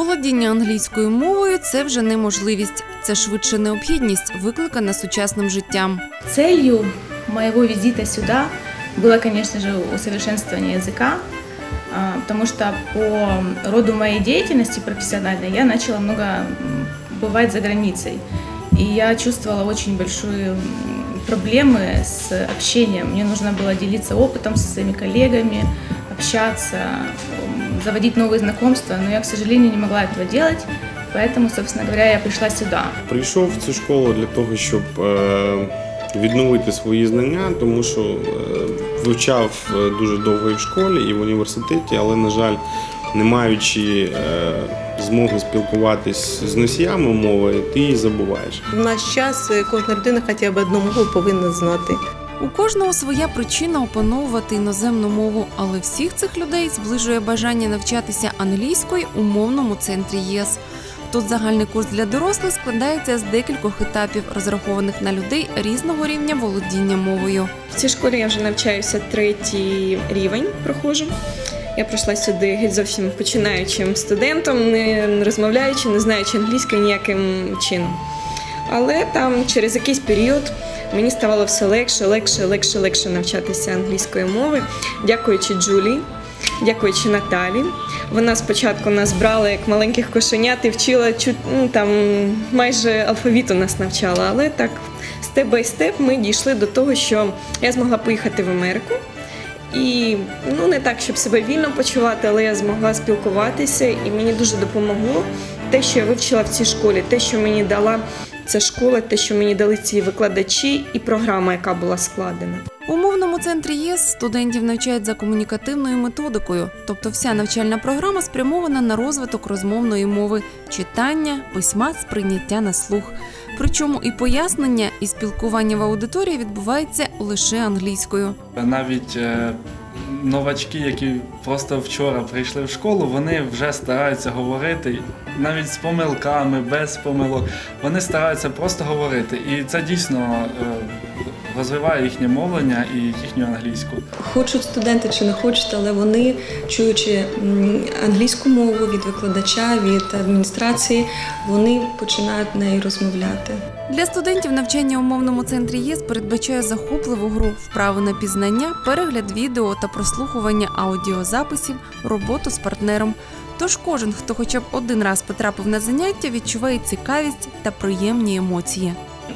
Володіння англійською мовою це вже не можливість, це швидше необхідність, викликана сучасним життям. Целью моего визита сюда было, конечно же, усовершенствование языка, а, потому что по роду моей деятельности профессиональной я начала много м, бывать за границей. И я чувствовала очень большие м, проблемы с общением. Мне нужно было делиться опытом со своими коллегами, общаться, м, заводить новые знакомства, но я, к сожалению, не могла этого делать. Поэтому, собственно говоря, я пришла сюда. Прийшов в цю школу для того, щоб е, відновити свої знання, тому що е, вивчав е, дуже довго і в школі, і в університеті, але, на жаль, не маючи е, змоги спілкуватись з носіями мови, ти її забуваєш. В наш час е, кожна людина хоча б одну мову повинна знати. У кожного своя причина опановувати іноземну мову, але всіх цих людей зближує бажання навчатися англійською у мовному центрі ЄС. Тут загальний курс для дорослих складається з декількох етапів, розрахованих на людей різного рівня володіння мовою. В цій школі я вже навчаюся третій рівень проходжу. Я прийшла сюди геть зовсім починаючим студентом, не розмовляючи, не знаючи англійської ніяким чином. Але там через якийсь період мені ставало все легше, легше, легше, легше навчатися англійської мови, дякуючи Джулії, дякуючи Наталі. Вона спочатку нас брала як маленьких кошенят і вчила ну, там майже алфавіту нас навчала, але так степ бай степ ми дійшли до того, що я змогла поїхати в Америку. І ну не так, щоб себе вільно почувати, але я змогла спілкуватися, і мені дуже допомогло те, що я вивчила в цій школі, те, що мені дала ця школа, те, що мені дали ці викладачі, і програма, яка була складена. У мовному центрі ЄС студентів навчають за комунікативною методикою, тобто вся навчальна програма спрямована на розвиток розмовної мови, читання, письма, сприйняття на слух. Причому і пояснення, і спілкування в аудиторії відбувається лише англійською. Навіть е, новачки, які просто вчора прийшли в школу, вони вже стараються говорити навіть з помилками, без помилок. Вони стараються просто говорити. І це дійсно е, розвиває їхнє мовлення і їхню англійську. Хочуть студенти чи не хочуть, але вони, чуючи англійську мову від викладача, від адміністрації, вони починають нею розмовляти. Для студентів навчання у мовному центрі ЄС передбачає захопливу гру, вправи на пізнання, перегляд відео та прослухування аудіозаписів, роботу з партнером. Тож кожен, хто хоча б один раз потрапив на заняття, відчуває цікавість та приємні емоції.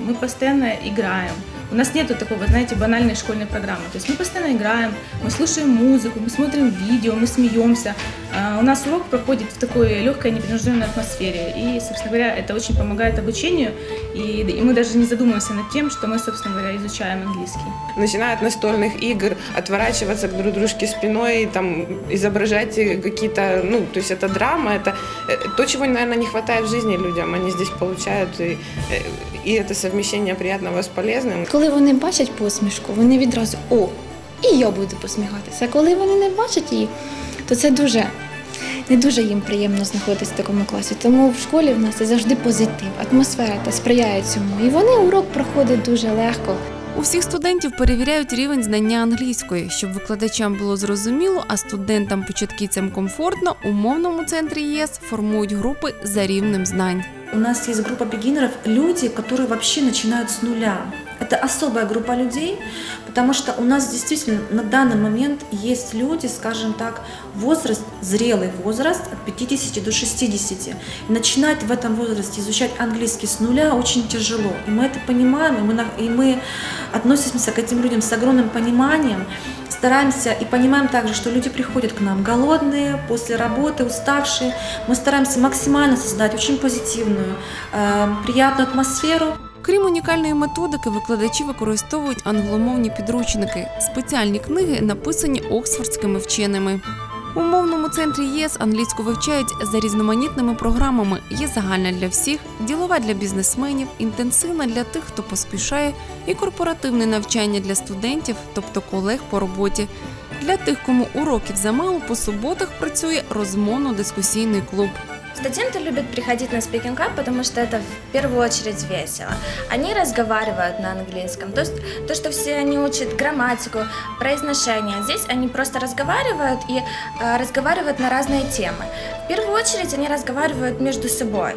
Мы постоянно играем. У нас нету такого, знаете, банальной школьной программы. То есть мы постоянно играем, мы слушаем музыку, мы смотрим видео, мы смеемся. А, У нас урок проходит в такой легкой, непринужденной атмосфере. И, собственно говоря, это очень помогает обучению. И, и мы даже не задумываемся над тем, что мы, собственно говоря, изучаем английский. начиная от настольных игр, отворачиваться к друг дружке спиной, там, изображать э, какие-то, ну, то есть это драма, это э, то, чего, наверное, не хватает в жизни людям, они здесь получают, и, э, и это совмещение приятного с полезным. Коли вони бачать посмішку, вони відразу о, і я буду посміхатися. А коли вони не бачать її, то це дуже не дуже їм приємно знаходитися в такому класі. Тому в школі в нас завжди позитив, атмосфера та сприяє цьому. І вони урок проходять дуже легко. У всіх студентів перевіряють рівень знання англійської, щоб викладачам було зрозуміло, а студентам-початківцям комфортно. У мовному центрі ЄС формують групи за рівнем знань. У нас есть группа бегинеров, люди, которые вообще начинают с нуля. Это особая группа людей, потому что у нас действительно на данный момент есть люди, скажем так, возраст, зрелый возраст от 50 до 60. И начинать в этом возрасте изучать английский с нуля очень тяжело. И мы это понимаем, и мы, и мы относимся к этим людям с огромным пониманием, стараемся и понимаем также, что люди приходят к нам голодные, после работы, уставшие. Мы стараемся максимально создать очень позитивную, э, приятную атмосферу. Крім унікальної методики, викладачі використовують англомовні підручники, спеціальні книги, написані оксфордськими вченими. У мовному центрі ЄС англійську вивчають за різноманітними програмами. Є загальна для всіх, ділова для бізнесменів, інтенсивна для тих, хто поспішає, і корпоративне навчання для студентів, тобто колег по роботі. Для тих, кому уроків замало, по суботах працює розмовно-дискусійний клуб. Студенты любят приходить на Speaking Club, потому что это в первую очередь весело. Они разговаривают на английском. То есть то, что все они учат грамматику, произношение. Здесь они просто разговаривают и э, разговаривают на разные темы. В первую очередь они разговаривают между собой.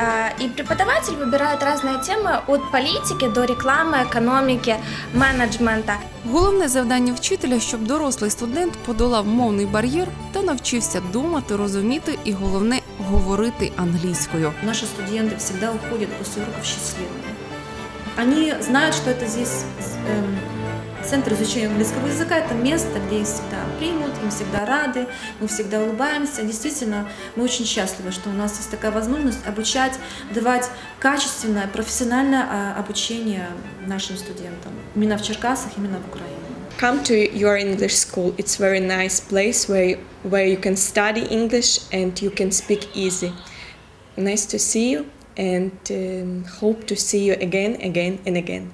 Э, и преподаватель выбирает разные темы от политики до рекламы, экономики, менеджмента. Головне завдання вчителя, щоб дорослий студент подолав мовний бар'єр та навчився думати, розуміти і головне говорити англійською. Наши студенты всегда уходят после уроков счастливыми. Они знают, что это здесь эм, центр изучения английского языка, это место, где их всегда примут, им всегда рады, мы всегда улыбаемся. Действительно, мы очень счастливы, что у нас есть такая возможность обучать, давать качественное, профессиональное а, обучение нашим студентам. Именно в Черкасах, именно в Украине. Come to your English school. It's very nice place where where you can study English and you can speak easy. Nice to see you and um, hope to see you again, again and again.